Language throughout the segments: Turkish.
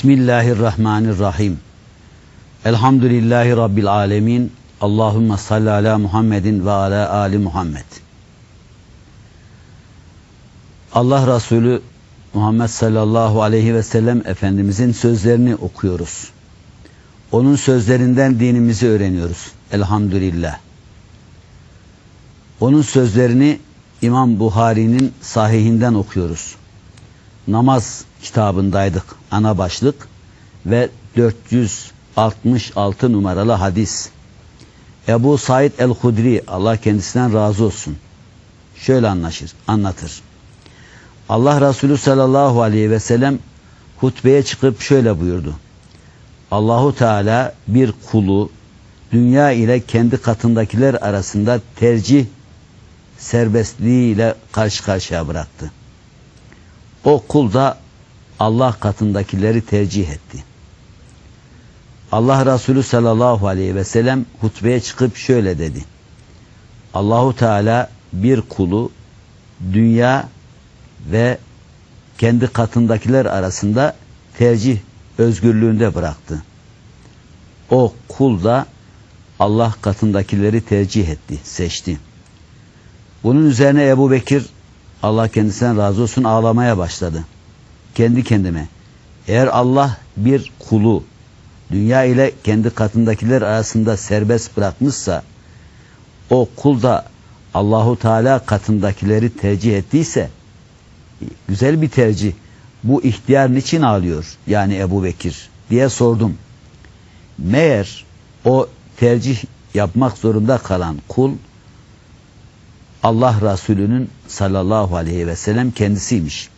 Bismillahirrahmanirrahim. Elhamdülillahi Rabbil alemin. Allahümme salli ala Muhammedin ve ala ali Muhammed. Allah Resulü Muhammed sallallahu aleyhi ve sellem Efendimizin sözlerini okuyoruz. Onun sözlerinden dinimizi öğreniyoruz. Elhamdülillah. Onun sözlerini İmam Buhari'nin sahihinden okuyoruz. Namaz kitabındaydık ana başlık ve 466 numaralı hadis. Ebu Said el-Hudri Allah kendisinden razı olsun. Şöyle anlaşır, anlatır. Allah Resulü sallallahu aleyhi ve sellem hutbeye çıkıp şöyle buyurdu. Allahu Teala bir kulu dünya ile kendi katındakiler arasında tercih serbestliğiyle karşı karşıya bıraktı. O kul da Allah katındakileri tercih etti. Allah Resulü sallallahu aleyhi ve sellem hutbeye çıkıp şöyle dedi. Allahu Teala bir kulu dünya ve kendi katındakiler arasında tercih özgürlüğünde bıraktı. O kul da Allah katındakileri tercih etti, seçti. Bunun üzerine Ebu Bekir Allah kendisinden razı olsun ağlamaya başladı. Kendi kendime eğer Allah bir kulu dünya ile kendi katındakiler arasında serbest bırakmışsa o kul da Allahu Teala katındakileri tercih ettiyse güzel bir tercih. Bu ihtiyar niçin ağlıyor? Yani Ebu Bekir diye sordum. Meğer o tercih yapmak zorunda kalan kul Allah Resulü'nün sallallahu aleyhi ve sellem kendisiymiş.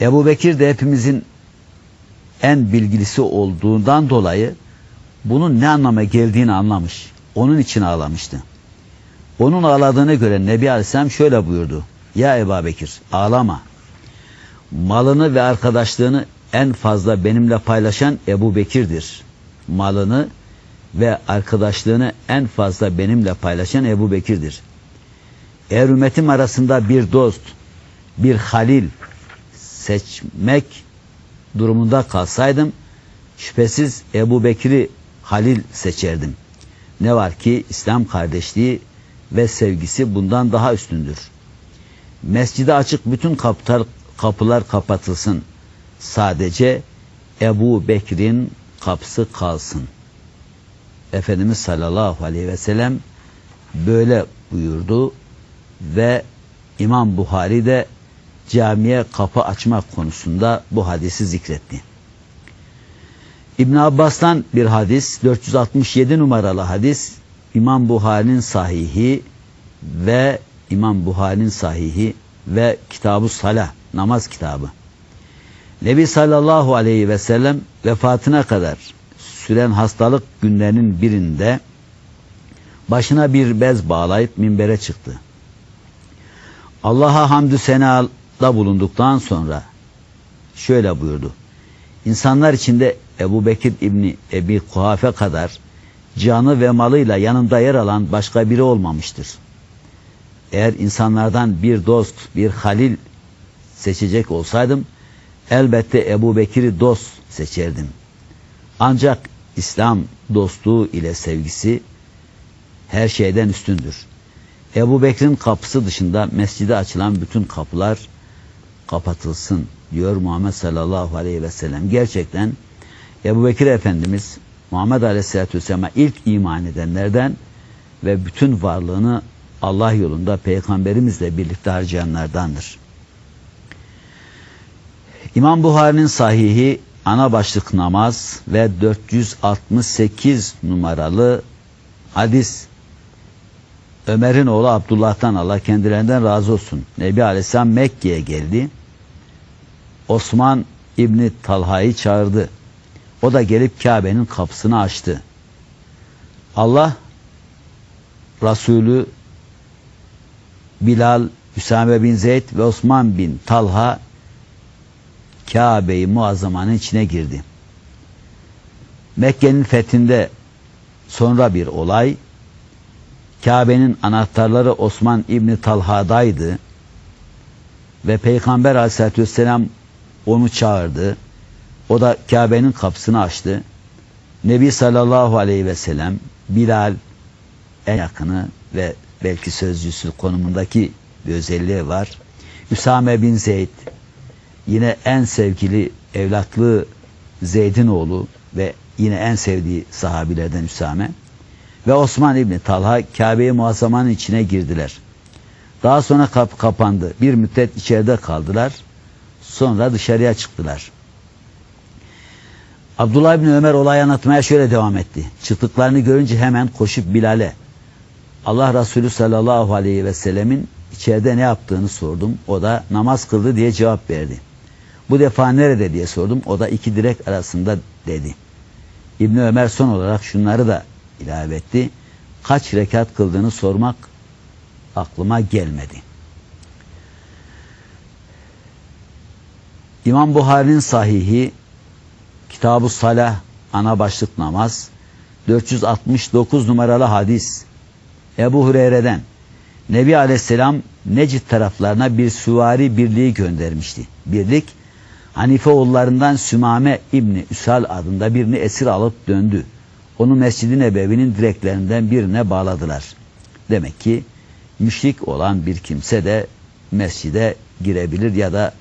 Ebu Bekir de hepimizin en bilgilisi olduğundan dolayı bunun ne anlama geldiğini anlamış. Onun için ağlamıştı. Onun ağladığını gören Nebi Aleyhisselam şöyle buyurdu. Ya Ebu Bekir ağlama. Malını ve arkadaşlığını en fazla benimle paylaşan Ebu Bekir'dir. Malını ve arkadaşlığını en fazla benimle paylaşan Ebu Bekir'dir. Eğer ümmetim arasında bir dost, bir halil seçmek durumunda kalsaydım şüphesiz Ebu Bekir'i halil seçerdim. Ne var ki İslam kardeşliği ve sevgisi bundan daha üstündür. Mescide açık bütün kapılar, kapılar kapatılsın. Sadece Ebu Bekir'in kapısı kalsın. Efendimiz sallallahu aleyhi ve sellem böyle buyurdu ve İmam Buhari de camiye kapı açmak konusunda bu hadisi zikretti. İbn Abbas'tan bir hadis 467 numaralı hadis İmam Buhari'nin sahihi ve İmam Buhari'nin sahihi ve Kitab-ı Salah namaz kitabı. Nebi sallallahu aleyhi ve sellem vefatına kadar süren hastalık günlerinin birinde başına bir bez bağlayıp minbere çıktı. Allah'a hamdü senada bulunduktan sonra şöyle buyurdu. İnsanlar içinde Ebu Bekir İbni Ebi Kuhafe kadar canı ve malıyla yanında yer alan başka biri olmamıştır. Eğer insanlardan bir dost, bir halil seçecek olsaydım elbette Ebu Bekir'i dost seçerdim. Ancak İslam dostluğu ile sevgisi her şeyden üstündür. Ebu Bekir'in kapısı dışında mescide açılan bütün kapılar kapatılsın diyor Muhammed sallallahu aleyhi ve sellem. Gerçekten Ebu Bekir Efendimiz Muhammed aleyhissalatü vesselam'a ilk iman edenlerden ve bütün varlığını Allah yolunda peygamberimizle birlikte harcayanlardandır. İmam Buhari'nin sahihi ana başlık namaz ve 468 numaralı hadis Ömer'in oğlu Abdullah'tan Allah kendilerinden razı olsun. Nebi Aleyhisselam Mekke'ye geldi. Osman İbni Talha'yı çağırdı. O da gelip Kabe'nin kapısını açtı. Allah Resulü Bilal, Hüsame bin Zeyd ve Osman bin Talha Kabe'yi muazzamanın içine girdi. Mekke'nin fethinde sonra bir olay Kabe'nin anahtarları Osman İbni Talha'daydı ve Peygamber aleyhissalatü vesselam onu çağırdı. O da Kabe'nin kapısını açtı. Nebi sallallahu aleyhi ve sellem Bilal en yakını ve belki sözcüsü konumundaki bir özelliği var. Üsame bin Zeyd yine en sevgili evlatlığı Zeyd'in oğlu ve yine en sevdiği sahabilerden Üsame ve Osman İbni Talha Kabe'yi muazzamanın içine girdiler. Daha sonra kapı kapandı. Bir müddet içeride kaldılar. Sonra dışarıya çıktılar. Abdullah İbni Ömer olayı anlatmaya şöyle devam etti. Çıktıklarını görünce hemen koşup Bilal'e Allah Resulü sallallahu aleyhi ve sellemin içeride ne yaptığını sordum. O da namaz kıldı diye cevap verdi. Bu defa nerede diye sordum. O da iki direk arasında dedi. İbni Ömer son olarak şunları da ilave etti. Kaç rekat kıldığını sormak aklıma gelmedi. İmam Buhari'nin sahihi Kitab-ı Salah ana başlık namaz 469 numaralı hadis Ebu Hureyre'den Nebi Aleyhisselam Necid taraflarına bir süvari birliği göndermişti. Birlik Hanife oğullarından Sümame İbni Üsal adında birini esir alıp döndü. Onu Mescid-i Nebevi'nin direklerinden birine bağladılar. Demek ki müşrik olan bir kimse de mescide girebilir ya da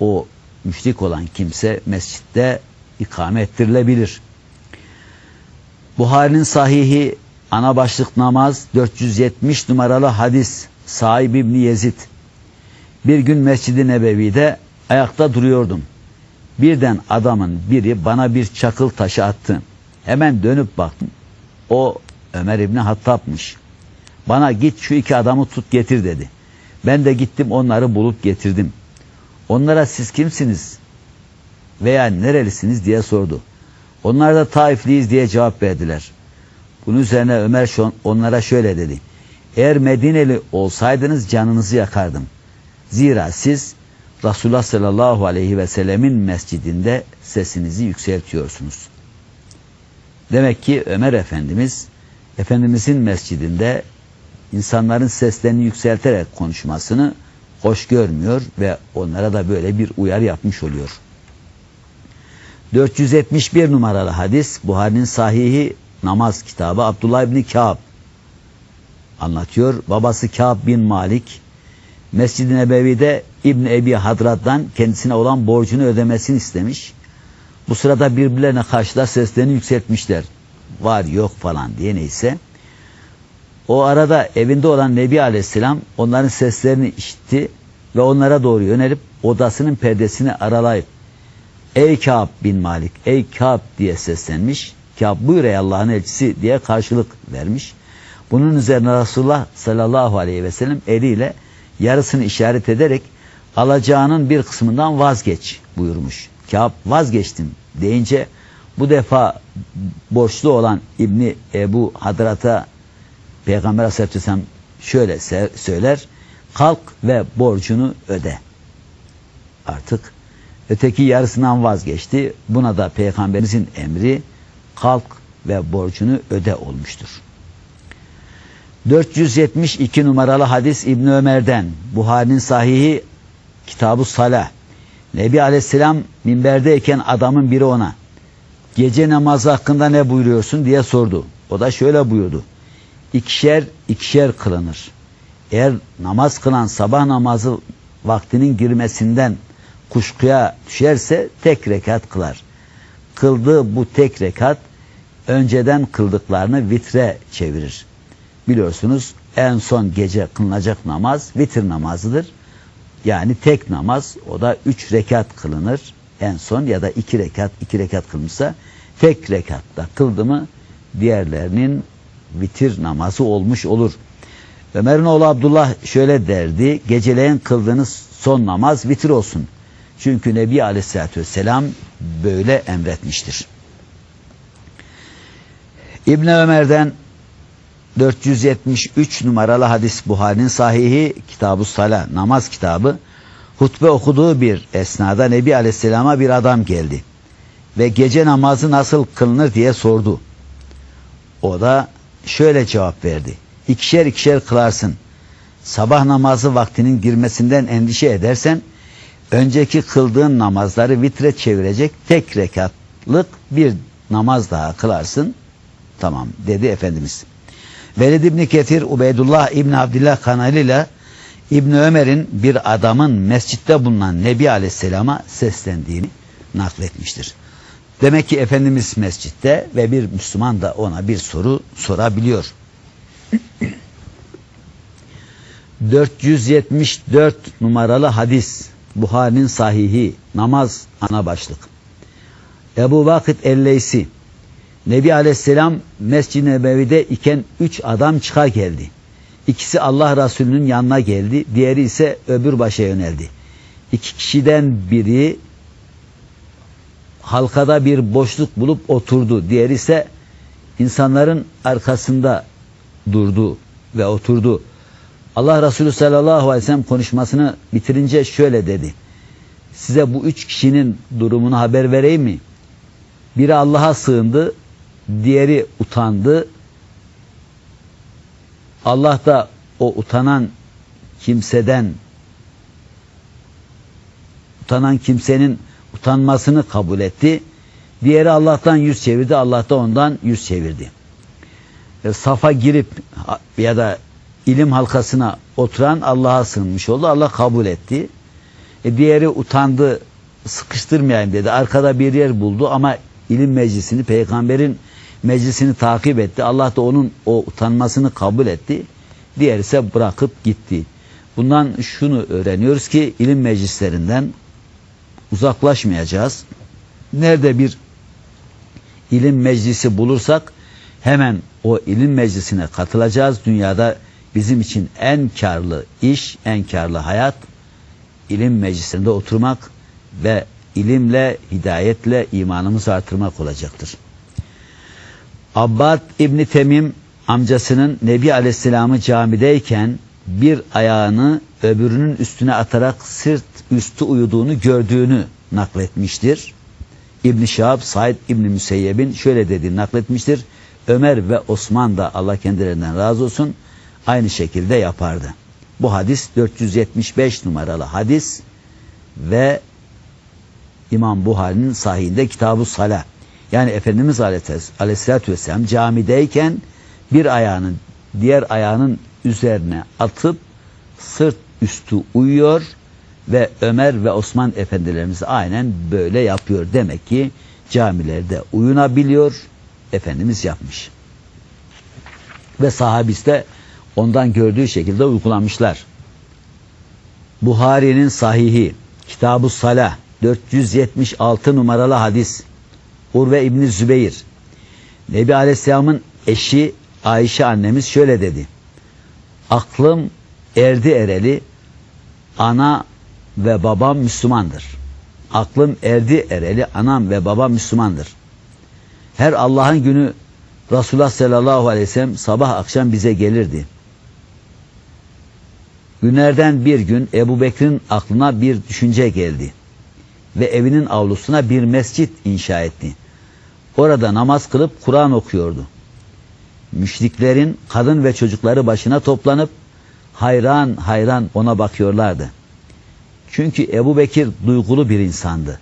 o müşrik olan kimse mescitte ikame ettirilebilir. Buhari'nin sahihi ana başlık namaz 470 numaralı hadis Sahib İbni Yezid. Bir gün Mescid-i Nebevi'de ayakta duruyordum. Birden adamın biri bana bir çakıl taşı attı. Hemen dönüp baktım. O Ömer İbni Hattab'mış. Bana git şu iki adamı tut getir dedi. Ben de gittim onları bulup getirdim. Onlara siz kimsiniz veya nerelisiniz diye sordu. Onlar da Taifliyiz diye cevap verdiler. Bunun üzerine Ömer onlara şöyle dedi. Eğer Medineli olsaydınız canınızı yakardım. Zira siz Resulullah sallallahu aleyhi ve sellemin mescidinde sesinizi yükseltiyorsunuz. Demek ki Ömer Efendimiz Efendimizin mescidinde insanların seslerini yükselterek konuşmasını hoş görmüyor ve onlara da böyle bir uyarı yapmış oluyor. 471 numaralı hadis Buhari'nin sahihi namaz kitabı Abdullah İbni Kâb anlatıyor. Babası Kâb bin Malik Mescid-i Nebevi'de İbn Ebi Hadrad'dan kendisine olan borcunu ödemesini istemiş. Bu sırada birbirlerine karşılar seslerini yükseltmişler. Var yok falan diye neyse. O arada evinde olan Nebi Aleyhisselam onların seslerini işitti ve onlara doğru yönelip odasının perdesini aralayıp Ey Kâb bin Malik, ey Kâb diye seslenmiş. Kâb buyur ey Allah'ın elçisi diye karşılık vermiş. Bunun üzerine Resulullah sallallahu aleyhi ve sellem eliyle yarısını işaret ederek alacağının bir kısmından vazgeç buyurmuş. Kâb vazgeçtim deyince bu defa borçlu olan İbni Ebu Hadrat'a Peygamber Aleyhisselatü Vesselam şöyle söyler. Kalk ve borcunu öde. Artık öteki yarısından vazgeçti. Buna da Peygamberimizin emri kalk ve borcunu öde olmuştur. 472 numaralı hadis İbn Ömer'den Buhari'nin sahihi Kitab-ı Salah Nebi Aleyhisselam minberdeyken adamın biri ona gece namazı hakkında ne buyuruyorsun diye sordu. O da şöyle buyurdu. İkişer ikişer kılınır. Eğer namaz kılan sabah namazı vaktinin girmesinden kuşkuya düşerse tek rekat kılar. Kıldığı bu tek rekat önceden kıldıklarını vitre çevirir. Biliyorsunuz en son gece kılınacak namaz vitir namazıdır. Yani tek namaz o da üç rekat kılınır en son ya da iki rekat iki rekat kılmışsa tek rekatta kıldı mı diğerlerinin vitir namazı olmuş olur. Ömer'in oğlu Abdullah şöyle derdi geceleyin kıldığınız son namaz vitir olsun. Çünkü Nebi Aleyhisselatü Vesselam böyle emretmiştir. İbn Ömer'den 473 numaralı hadis Buhari'nin sahihi Kitab-ı Salah namaz kitabı hutbe okuduğu bir esnada Nebi Aleyhisselam'a bir adam geldi ve gece namazı nasıl kılınır diye sordu. O da şöyle cevap verdi. İkişer ikişer kılarsın. Sabah namazı vaktinin girmesinden endişe edersen önceki kıldığın namazları vitre çevirecek tek rekatlık bir namaz daha kılarsın. Tamam dedi Efendimiz. Velid İbni Ketir, Ubeydullah İbni Abdillah kanalıyla İbni Ömer'in bir adamın mescitte bulunan Nebi Aleyhisselam'a seslendiğini nakletmiştir. Demek ki Efendimiz mescitte ve bir Müslüman da ona bir soru sorabiliyor. 474 numaralı hadis Buhari'nin sahihi namaz ana başlık. Ebu Vakit Elleysi Nebi Aleyhisselam Mescid-i Nebevi'de iken üç adam çıka geldi. İkisi Allah Resulü'nün yanına geldi. Diğeri ise öbür başa yöneldi. İki kişiden biri halkada bir boşluk bulup oturdu. Diğeri ise insanların arkasında durdu ve oturdu. Allah Resulü sallallahu aleyhi ve sellem konuşmasını bitirince şöyle dedi. Size bu üç kişinin durumunu haber vereyim mi? Biri Allah'a sığındı, diğeri utandı. Allah da o utanan kimseden utanan kimsenin utanmasını kabul etti. Diğeri Allah'tan yüz çevirdi, Allah da ondan yüz çevirdi. E, safa girip ya da ilim halkasına oturan Allah'a sığınmış oldu. Allah kabul etti. E, diğeri utandı, sıkıştırmayayım dedi. Arkada bir yer buldu ama ilim meclisini, peygamberin meclisini takip etti. Allah da onun o utanmasını kabul etti. Diğer ise bırakıp gitti. Bundan şunu öğreniyoruz ki ilim meclislerinden uzaklaşmayacağız. Nerede bir ilim meclisi bulursak hemen o ilim meclisine katılacağız. Dünyada bizim için en karlı iş, en karlı hayat ilim meclisinde oturmak ve ilimle, hidayetle imanımızı artırmak olacaktır. Abbad İbni Temim amcasının Nebi Aleyhisselam'ı camideyken bir ayağını öbürünün üstüne atarak sırt üstü uyuduğunu gördüğünü nakletmiştir. İbn Şahab Said İbn Müseyyeb'in şöyle dediğini nakletmiştir. Ömer ve Osman da Allah kendilerinden razı olsun aynı şekilde yapardı. Bu hadis 475 numaralı hadis ve İmam Buhari'nin sahihinde Kitab-ı Salah. Yani Efendimiz Aleyhisselatü Vesselam camideyken bir ayağının diğer ayağının üzerine atıp sırt üstü uyuyor ve Ömer ve Osman efendilerimiz aynen böyle yapıyor. Demek ki camilerde uyunabiliyor. Efendimiz yapmış. Ve sahabis de ondan gördüğü şekilde uygulamışlar. Buhari'nin sahihi Kitab-ı Salah 476 numaralı hadis Urve İbni Zübeyir Nebi Aleyhisselam'ın eşi Ayşe annemiz şöyle dedi. Aklım erdi ereli ana ve babam Müslümandır. Aklım erdi ereli anam ve babam Müslümandır. Her Allah'ın günü Resulullah sallallahu aleyhi ve sellem sabah akşam bize gelirdi. Günlerden bir gün Ebu Bekir'in aklına bir düşünce geldi ve evinin avlusuna bir mescit inşa etti. Orada namaz kılıp Kur'an okuyordu. Müşriklerin kadın ve çocukları başına toplanıp hayran hayran ona bakıyorlardı. Çünkü Ebu Bekir duygulu bir insandı.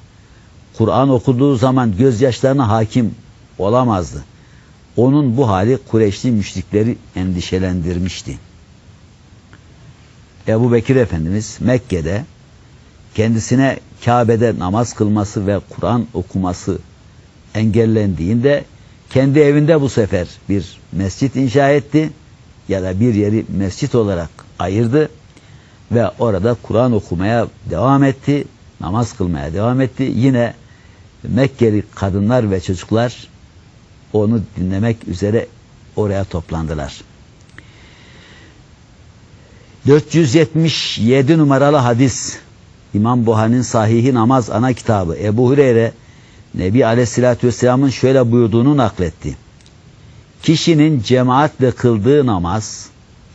Kur'an okuduğu zaman gözyaşlarına hakim olamazdı. Onun bu hali Kureyşli müşrikleri endişelendirmişti. Ebu Bekir Efendimiz Mekke'de kendisine Kabe'de namaz kılması ve Kur'an okuması engellendiğinde kendi evinde bu sefer bir mescit inşa etti ya da bir yeri mescit olarak ayırdı ve orada Kur'an okumaya devam etti, namaz kılmaya devam etti. Yine Mekkeli kadınlar ve çocuklar onu dinlemek üzere oraya toplandılar. 477 numaralı hadis İmam Buhari'nin sahihi namaz ana kitabı Ebu Hureyre Nebi Aleyhisselatü Vesselam'ın şöyle buyurduğunu nakletti. Kişinin cemaatle kıldığı namaz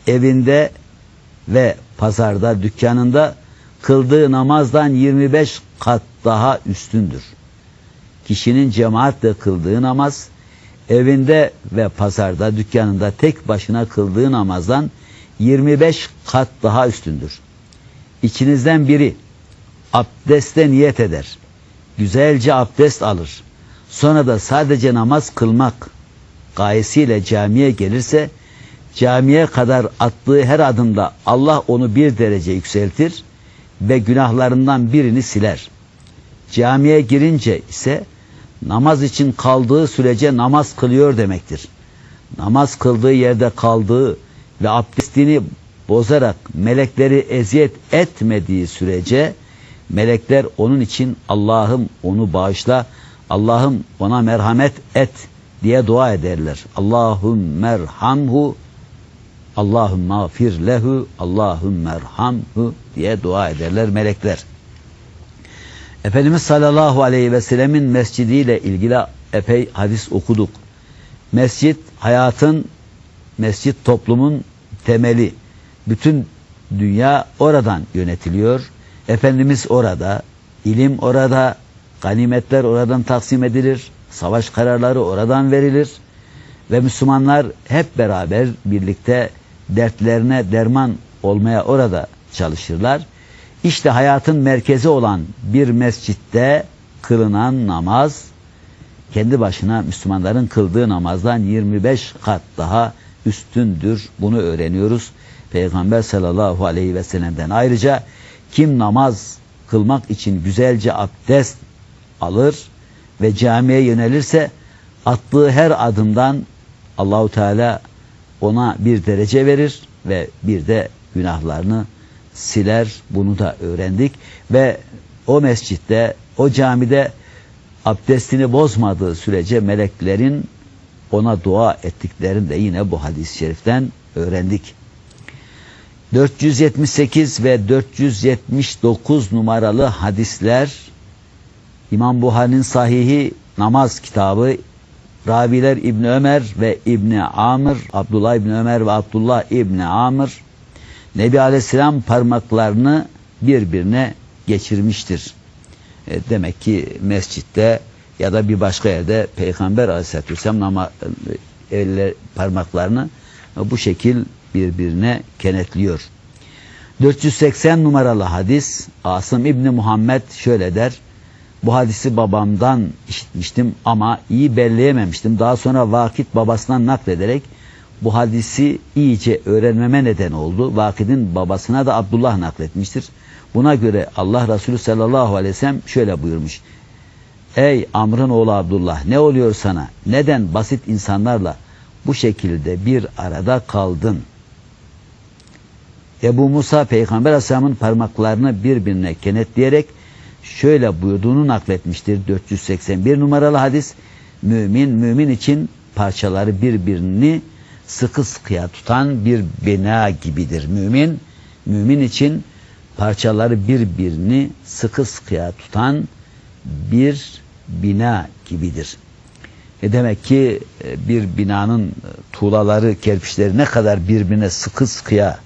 evinde ve pazarda, dükkanında kıldığı namazdan 25 kat daha üstündür. Kişinin cemaatle kıldığı namaz evinde ve pazarda, dükkanında tek başına kıldığı namazdan 25 kat daha üstündür. İçinizden biri abdeste niyet eder. Güzelce abdest alır. Sonra da sadece namaz kılmak gayesiyle camiye gelirse camiye kadar attığı her adımda Allah onu bir derece yükseltir ve günahlarından birini siler. Camiye girince ise namaz için kaldığı sürece namaz kılıyor demektir. Namaz kıldığı yerde kaldığı ve abdestini bozarak melekleri eziyet etmediği sürece melekler onun için Allah'ım onu bağışla, Allah'ım ona merhamet et diye dua ederler. Allahum merhamhu Allahum mağfir lehu Allahum merhamhu diye dua ederler melekler. Efendimiz sallallahu aleyhi ve sellemin mescidiyle ilgili epey hadis okuduk. Mescit hayatın, mescit toplumun temeli. Bütün dünya oradan yönetiliyor. Efendimiz orada, ilim orada, ganimetler oradan taksim edilir, savaş kararları oradan verilir ve Müslümanlar hep beraber birlikte dertlerine derman olmaya orada çalışırlar. İşte hayatın merkezi olan bir mescitte kılınan namaz kendi başına Müslümanların kıldığı namazdan 25 kat daha üstündür. Bunu öğreniyoruz Peygamber sallallahu aleyhi ve sellem'den. Ayrıca kim namaz kılmak için güzelce abdest alır ve camiye yönelirse attığı her adımdan Allahu Teala ona bir derece verir ve bir de günahlarını siler. Bunu da öğrendik ve o mescitte, o camide abdestini bozmadığı sürece meleklerin ona dua ettiklerini de yine bu hadis-i şeriften öğrendik. 478 ve 479 numaralı hadisler İmam Buhari'nin sahihi namaz kitabı Raviler İbni Ömer ve İbni Amr, Abdullah İbni Ömer ve Abdullah İbni Amr Nebi Aleyhisselam parmaklarını birbirine geçirmiştir. E, demek ki mescitte ya da bir başka yerde Peygamber Aleyhisselatü Vesselam e, parmaklarını bu şekil birbirine kenetliyor. 480 numaralı hadis Asım İbni Muhammed şöyle der. Bu hadisi babamdan işitmiştim ama iyi belleyememiştim. Daha sonra Vakit babasından naklederek bu hadisi iyice öğrenmeme neden oldu. Vakid'in babasına da Abdullah nakletmiştir. Buna göre Allah Resulü sallallahu aleyhi ve sellem şöyle buyurmuş. Ey Amr'ın oğlu Abdullah ne oluyor sana? Neden basit insanlarla bu şekilde bir arada kaldın? Ebu Musa Peygamber Aleyhisselam'ın parmaklarını birbirine kenetleyerek şöyle buyurduğunu nakletmiştir. 481 numaralı hadis. Mümin, mümin için parçaları birbirini sıkı sıkıya tutan bir bina gibidir. Mümin, mümin için parçaları birbirini sıkı sıkıya tutan bir bina gibidir. E demek ki e, bir binanın tuğlaları, kerpiçleri ne kadar birbirine sıkı sıkıya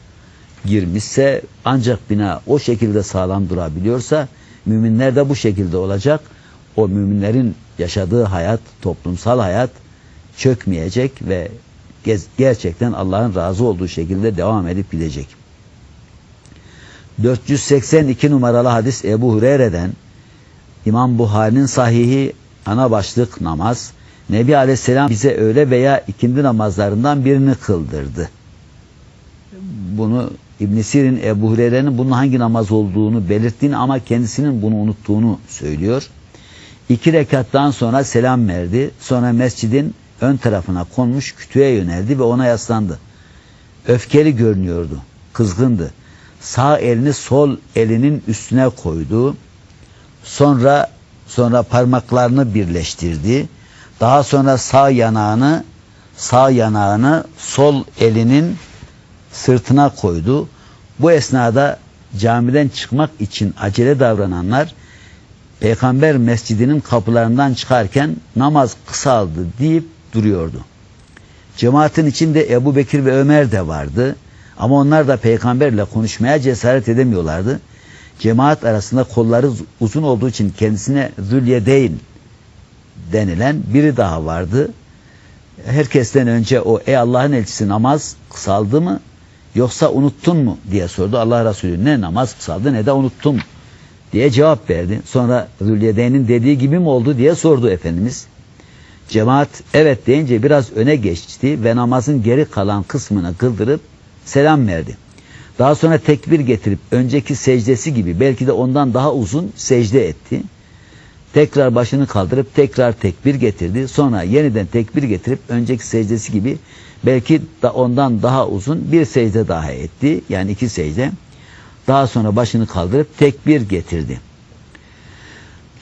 girmişse ancak bina o şekilde sağlam durabiliyorsa müminler de bu şekilde olacak. O müminlerin yaşadığı hayat, toplumsal hayat çökmeyecek ve gerçekten Allah'ın razı olduğu şekilde devam edip gidecek. 482 numaralı hadis Ebu Hureyre'den İmam Buhari'nin sahihi ana başlık namaz. Nebi Aleyhisselam bize öğle veya ikindi namazlarından birini kıldırdı. Bunu İbn Sirin Ebu Hureyre'nin bunun hangi namaz olduğunu belirttiğini ama kendisinin bunu unuttuğunu söylüyor. İki rekattan sonra selam verdi. Sonra mescidin ön tarafına konmuş kütüğe yöneldi ve ona yaslandı. Öfkeli görünüyordu. Kızgındı. Sağ elini sol elinin üstüne koydu. Sonra sonra parmaklarını birleştirdi. Daha sonra sağ yanağını sağ yanağını sol elinin sırtına koydu. Bu esnada camiden çıkmak için acele davrananlar Peygamber mescidinin kapılarından çıkarken namaz kısaldı deyip duruyordu. Cemaatin içinde Ebu Bekir ve Ömer de vardı. Ama onlar da peygamberle konuşmaya cesaret edemiyorlardı. Cemaat arasında kolları uzun olduğu için kendisine Zülyedeyn denilen biri daha vardı. Herkesten önce o ey Allah'ın elçisi namaz kısaldı mı yoksa unuttun mu diye sordu. Allah Resulü ne namaz kısaldı ne de unuttum diye cevap verdi. Sonra Zülyedeyn'in dediği gibi mi oldu diye sordu Efendimiz. Cemaat evet deyince biraz öne geçti ve namazın geri kalan kısmını kıldırıp selam verdi. Daha sonra tekbir getirip önceki secdesi gibi belki de ondan daha uzun secde etti. Tekrar başını kaldırıp tekrar tekbir getirdi. Sonra yeniden tekbir getirip önceki secdesi gibi belki da ondan daha uzun bir secde daha etti. Yani iki secde. Daha sonra başını kaldırıp tekbir getirdi.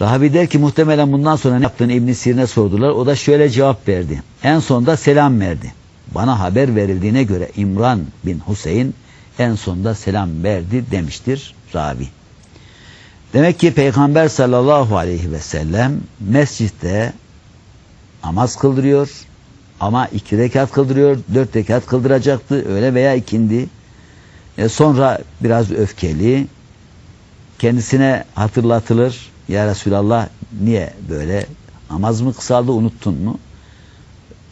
Rahabi der ki muhtemelen bundan sonra ne yaptığını İbn Sirin'e sordular. O da şöyle cevap verdi. En sonda selam verdi. Bana haber verildiğine göre İmran bin Hüseyin en sonda selam verdi demiştir Rabi. Demek ki Peygamber sallallahu aleyhi ve sellem mescitte namaz kıldırıyor ama iki rekat kıldırıyor, dört rekat kıldıracaktı öyle veya ikindi. E sonra biraz öfkeli kendisine hatırlatılır ya Resulallah niye böyle namaz mı kısaldı unuttun mu?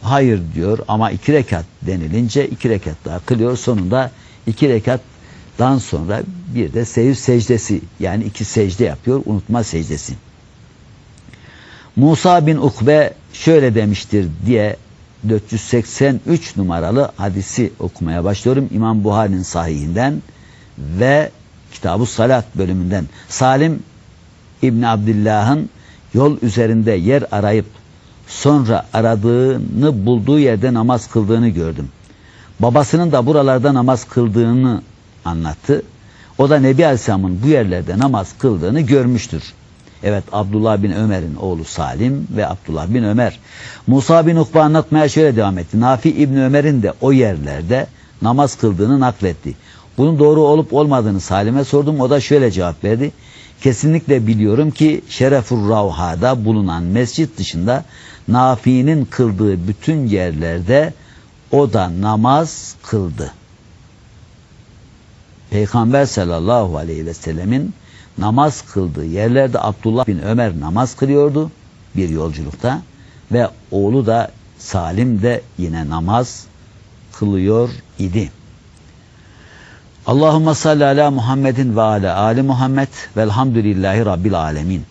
Hayır diyor ama iki rekat denilince iki rekat daha kılıyor sonunda iki rekattan sonra bir de sehiv secdesi yani iki secde yapıyor unutma secdesi. Musa bin Ukbe şöyle demiştir diye 483 numaralı hadisi okumaya başlıyorum. İmam Buhari'nin sahihinden ve Kitab-ı Salat bölümünden. Salim İbn Abdillah'ın yol üzerinde yer arayıp sonra aradığını bulduğu yerde namaz kıldığını gördüm. Babasının da buralarda namaz kıldığını anlattı. O da Nebi Aleyhisselam'ın bu yerlerde namaz kıldığını görmüştür. Evet Abdullah bin Ömer'in oğlu Salim ve Abdullah bin Ömer. Musa bin Ukba anlatmaya şöyle devam etti. Nafi İbni Ömer'in de o yerlerde namaz kıldığını nakletti. Bunun doğru olup olmadığını Salim'e sordum. O da şöyle cevap verdi. Kesinlikle biliyorum ki Şerefur Ravha'da bulunan mescit dışında Nafi'nin kıldığı bütün yerlerde o da namaz kıldı. Peygamber sallallahu aleyhi ve sellemin namaz kıldığı yerlerde Abdullah bin Ömer namaz kılıyordu bir yolculukta ve oğlu da Salim de yine namaz kılıyor idi. Allahumme salli ala Muhammedin ve ala ali Muhammed velhamdülillahi rabbil alemin.